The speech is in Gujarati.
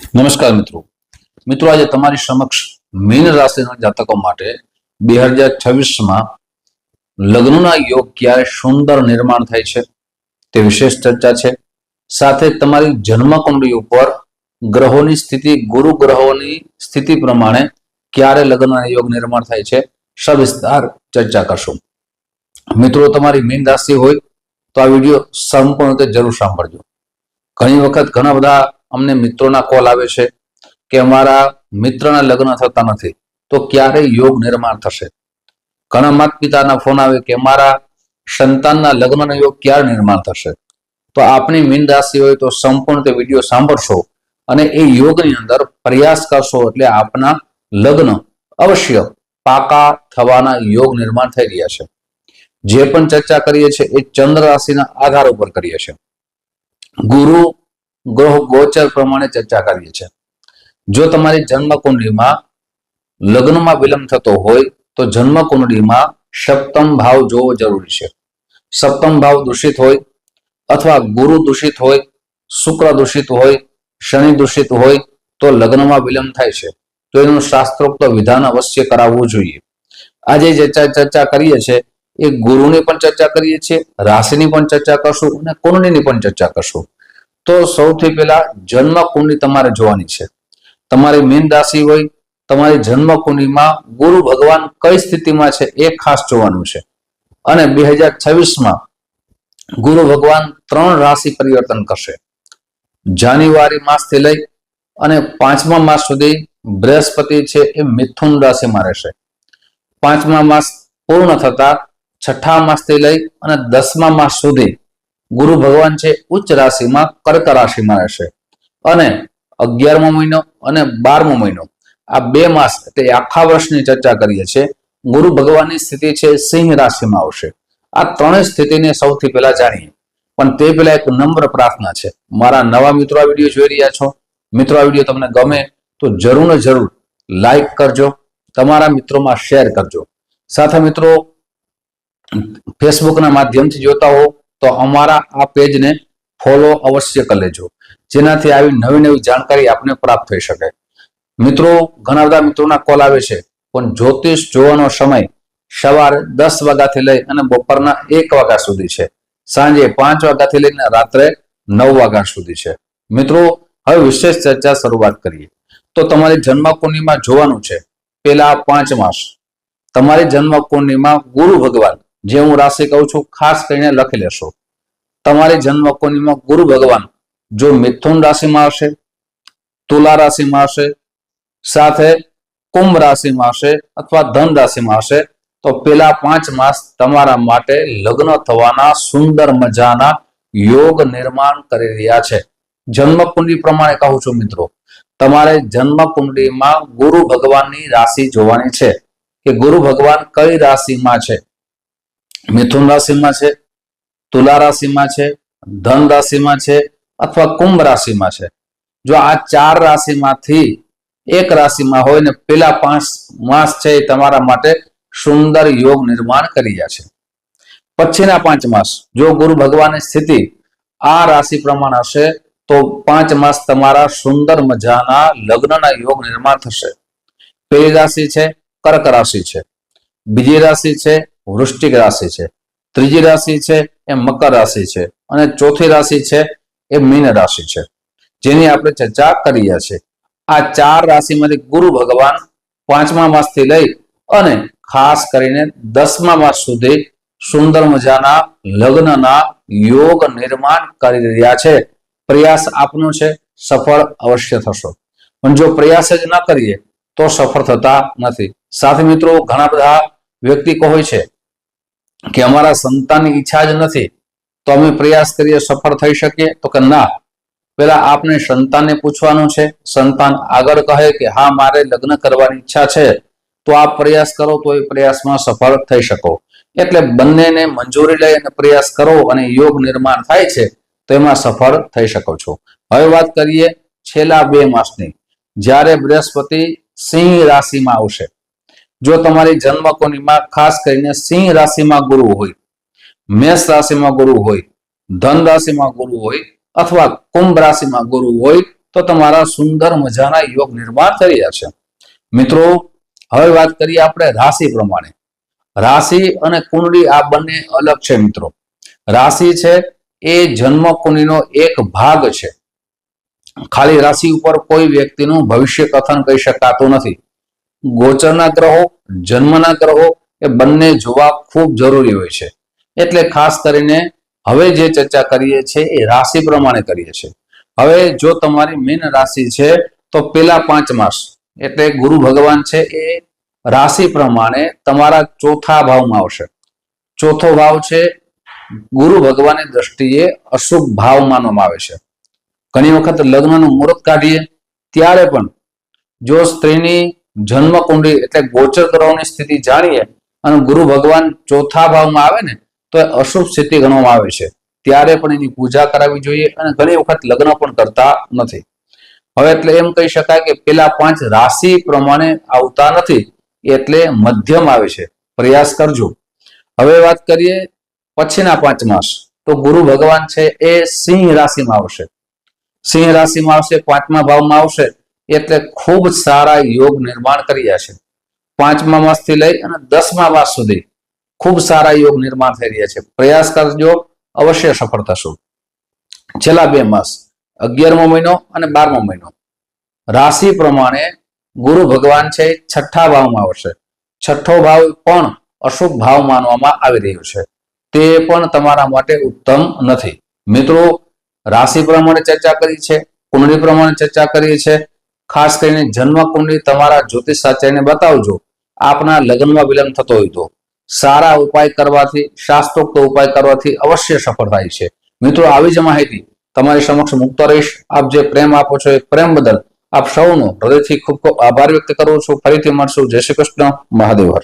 નમસ્કાર મિત્રો. મિત્રો, આજે તમારી સમક્ષ મીન રાશિના જાતકો માટે બે હજાર છવ્વીસમાં લગ્નના યોગ ક્યારે સુંદર નિર્માણ થાય છે તે વિશેષ ચર્ચા છે. સાથે તમારી જન્મકુંડળી ઉપર ગ્રહોની સ્થિતિ, ગુરુ ગ્રહોની સ્થિતિ પ્રમાણે ક્યારે લગ્નના યોગ નિર્માણ થાય છે સવિસ્તાર ચર્ચા કરશું. મિત્રો, તમારી મીન રાશિ હોય તો આ વીડિયો સંપૂર્ણ રીતે જરૂર સાંભળજો. ઘણી વખત ઘણા બધા અમને મિત્રોના કોલ આવે છે કે અમારા મિત્રના લગ્ન થતા નથી, તો ક્યારે યોગ નિર્માણ થશે? ઘણા માતા પિતાના ફોન આવે કે અમારા સંતાનના લગ્નનો યોગ ક્યારે નિર્માણ થશે? તો આપની મીન રાશિ હોય તો સંપૂર્ણ તે વીડિયો સાંભળશો અને એ યોગની અંદર પ્રયાસ કરશો એટલે આપના લગ્ન અવશ્ય પાકા થવાના યોગ નિર્માણ થઈ રહ્યા છે. જે પણ ચર્ચા કરીએ છીએ એ ચંદ્ર રાશિના આધાર ઉપર કરીએ છીએ. ગુરુ ગ્રહ ગોચર પ્રમાણે ચર્ચા કરીએ છીએ. જો તમારી જન્મ કુંડળીમાં લગ્નમાં વિલંબ થતો હોય, તો જન્મ કુંડળીમાં સપ્તમ ભાવ જોવો જરૂરી છે. સપ્તમ ભાવ દૂષિત હોય, અથવા ગુરુ દૂષિત હોય, શુક્ર દૂષિત હોય, શનિ દૂષિત હોય, તો લગ્નમાં વિલંબ થાય છે. તો એનું શાસ્ત્રોક્ત વિધાન અવશ્ય કરાવવું જોઈએ. આજે જે ચર્ચા કરીએ છીએ, એ ગુરુની પણ ચર્ચા કરીએ છીએ, રાશિની પણ ચર્ચા કરશું અને કુંડળીની પણ ચર્ચા કરશું. તો સૌથી પહેલા જન્મ કુંડલી તમારે જોવાની છે. તમારી મીન રાશિ હોય, તમારી જન્મ કુંડલીમાં ગુરુ ભગવાન કઈ સ્થિતિમાં છે એ ખાસ જોવાનું છે. અને બે હજાર છવ્વીસમાં ગુરુ ભગવાન ત્રણ રાશિ પરિવર્તન કરશે. જાન્યુઆરી માસથી લઈ અને પાંચમા માસ સુધી બૃહસ્પતિ છે એ મિથુન રાશિમાં રહેશે. પાંચમા માસ પૂર્ણ થતા છઠ્ઠા માસથી લઈ અને દસમા માસ સુધી ગુરુ ભગવાન છે, ઉચ્ચ રાશિમાં કર્ક રાશિમાં રહેશે. અને અગિયારમો મહિનો અને બારમો મહિનો, આ બે માસ, એટલે આખા વર્ષની ચર્ચા કરીએ છીએ, ગુરુ ભગવાનની સ્થિતિ છે, સિંહ રાશિમાં આવશે. આ ત્રણેય સ્થિતિને સૌથી પહેલા જાણીએ. પણ તે પહેલા એક નમ્ર પ્રાર્થના છે. મારા નવા મિત્રો આ વીડિયો જોઈ રહ્યા છો, મિત્રો આ વીડિયો તમને ગમે તો જરૂર ને જરૂર લાઈક કરજો, તમારા મિત્રોમાં શેર કરજો. સાથે મિત્રો ફેસબુકના માધ્યમથી જોતા હો તો અમારા આ પેજને ફોલો અવશ્ય કરી લેજો. જેનાથી આવી નવી નવી જાણકારી આપને પ્રાપ્ત થઈ શકે. મિત્રો, ઘણા બધા મિત્રોના કોલ આવે છે, પણ જ્યોતિષ જોવાનો સમય સવારે દસ વાગ્યાથી લઈ અને બપોરના એક વાગ્યા સુધી છે. સાંજે પાંચ વાગ્યાથી લઈને રાત્રે નવ વાગ્યા સુધી છે. મિત્રો, હવે વિશેષ ચર્ચા શરૂઆત કરીએ. તો તમારી જન્મ જોવાનું છે પેલા પાંચ માસ. તમારી જન્મ ગુરુ ભગવાન જે હું રાશિ કહું છું, ખાસ કરીને લખી લેશો. તમારી જન્મ કુંડળીમાં ગુરુ ભગવાન જો મિથુન રાશિમાં હશે, તુલા રાશિમાં હશે, સાથે કુંભ રાશિમાં હશે અથવા ધન રાશિમાં હશે, તો પેલા પાંચ માસ તમારા માટે લગ્ન થવાના સુંદર મજાના યોગ નિર્માણ કરી રહ્યા છે. જન્મ કુંડળી પ્રમાણે કહું છું મિત્રો, તમારે જન્મ કુંડળીમાં ગુરુ ભગવાનની રાશિ જોવાની છે કે ગુરુ ભગવાન કઈ રાશિમાં છે? મિથુન રાશિમાં છે, તુલા રાશિમાં છે, ધન રાશિમાં છે અથવા કુંભ રાશિમાં છે. જો આ ચાર રાશિમાંથી એક રાશિમાં હોય ને પેલા પાંચ માસ છે એ તમારા માટે સુંદર યોગ નિર્માણ કરી રહ્યા છે. પછીના પાંચ માસ, જો ગુરુ ભગવાનની સ્થિતિ આ રાશિ પ્રમાણે હશે, તો પાંચ માસ તમારા સુંદર મજાના લગ્નના યોગ નિર્માણ થશે. પહેલી રાશિ છે, કર્ક રાશિ છે. બીજી રાશિ છે વૃશ્ચિક રાશિ છે. ત્રીજી રાશિ છે એ મકર રાશિ છે અને ચોથી રાશિ છે એ મીન રાશિ છે. જેની આપણે ચર્ચા કરીએ છીએ. આ ચાર રાશિમાંથી ગુરુ ભગવાન પાંચમા માસથી લઈ અને ખાસ કરીને દસમા માસ સુધી સુંદર મજાના લગ્નના યોગ નિર્માણ કરી રહ્યા છે. પ્રયાસ આપનો છે, સફળ અવશ્ય થશો. પણ જો પ્રયાસ જ ન કરીએ, તો સફળ થતા નથી. સાથે મિત્રો, ઘણા બધા વ્યક્તિ કહો છે કે અમારા સંતાનની ઈચ્છા જ નથી, તો અમે પ્રયાસ કરીએ સફળ થઈ શકીએ? તો કે ના. પેલા આપને સંતાનને પૂછવાનું છે. સંતાન આગળ કહે કે હા, મારે લગ્ન કરવાની ઈચ્છા છે. તો આપ પ્રયાસ કરો, તો એ પ્રયાસમાં સફળ થઈ શકો. એટલે બંનેને મંજૂરી લઈ અને પ્રયાસ કરો અને યોગ નિર્માણ થાય છે, તો એમાં સફળ થઈ શકો છો. હવે વાત કરીએ છેલ્લા બે માસની. જ્યારે બૃહસ્પતિ સિંહ રાશિમાં આવશે જો તમારી જન્મ કુંડળીમાં ખાસ કરીને સિંહ રાશિમાં ગુરુ હોય, મેષ રાશિમાં ગુરુ હોય, ધન રાશિમાં ગુરુ હોય અથવા કુંભ રાશિમાં ગુરુ હોય, તો તમારા સુંદર મજાના યોગ નિર્માણ થઈ છે. મિત્રો, હવે વાત કરીએ આપણે રાશિ પ્રમાણે. રાશિ અને કુંડળી આ બંને અલગ છે મિત્રો. રાશિ છે એ જન્મ કુંડળીનો એક ભાગ છે. ખાલી રાશિ ઉપર કોઈ વ્યક્તિનું ભવિષ્ય કથન કહી શકાતું નથી. ગોચરના ગ્રહો, જન્મના ગ્રહો એ બંને જોવા ખૂબ જરૂરી હોય છે. એટલે ખાસ કરીને હવે જે ચર્ચા કરીએ છીએ એ રાશિ પ્રમાણે કરીએ છીએ. હવે જો તમારી મીન રાશિ છે તો પેલા પાંચ માસ, એટલે ગુરુ ભગવાન છે એ રાશિ પ્રમાણે તમારા ચોથા ભાવમાં આવશે. ચોથો ભાવ છે ગુરુ ભગવાનની દ્રષ્ટિએ અશુભ ભાવ માનવામાં આવે છે. ઘણી વખત લગ્નનું મુહૂર્ત કાઢીએ, ત્યારે પણ જો સ્ત્રીની જન્મ કુંડળી એટલે ગોચર ગ્રહોની સ્થિતિ જાણીએ અને ગુરુ ભગવાન ચોથા ભાવમાં આવે ને, તો એ અશુભ સ્થિતિ ગણવામાં આવે છે. ત્યારે પણ એની પૂજા કરાવવી જોઈએ અને ઘણી વખત લગ્ન પણ કરતા નથી. હવે એટલે એમ કહી શકાય કે પેલા પાંચ રાશિ પ્રમાણે આવતા નથી, એટલે મધ્યમ આવે છે. પ્રયાસ કરજો. હવે વાત કરીએ પછીના પાંચ માસ. તો ગુરુ ભગવાન છે એ સિંહ રાશિમાં આવશે. સિંહ રાશિમાં આવશે, પાંચમા ભાવમાં આવશે. એટલે ખૂબ સારા યોગ નિર્માણ કર્યા છે. પાંચમા માસથી લઈ અને દસમા માસ સુધી ખૂબ સારા યોગ નિર્માણ થઈ રહ્યા છે. પ્રયાસ કરજો, અવશ્ય સફળ થશો છેલ્લા બે માસ, અગિયારમો મહિનો અને બારમો મહિનો. રાશિ પ્રમાણે ગુરુ ભગવાન છે, છઠ્ઠા ભાવમાં આવશે. છઠ્ઠો ભાવ પણ અશુભ ભાવ માનવામાં આવી રહ્યો છે. તે પણ તમારા માટે ઉત્તમ નથી. મિત્રો, રાશિ પ્રમાણે ચર્ચા કરી છે, કુંડળી પ્રમાણે ચર્ચા કરી છે ખાસ કરીને જન્મ કુંડલી તમારા જ્યોતિષ સાચાઈને બતાવજો. આપના લગ્નમાં વિલંબ થતો હોય તો. સારા ઉપાય કરવાથી, શાસ્ત્રોક્ત ઉપાય કરવાથી અવશ્ય સફળ થાય છે. મિત્રો, આવી જ માહિતી તમારી સમક્ષ મુક્ત રહીશ. આપ જે પ્રેમ આપો છો એ પ્રેમ બદલ આપ સૌનો હૃદયથી ખૂબ ખૂબ આભાર વ્યક્ત કરું છું. ફરીથી મળશું. જય શ્રી કૃષ્ણ. મહાદેવ હર.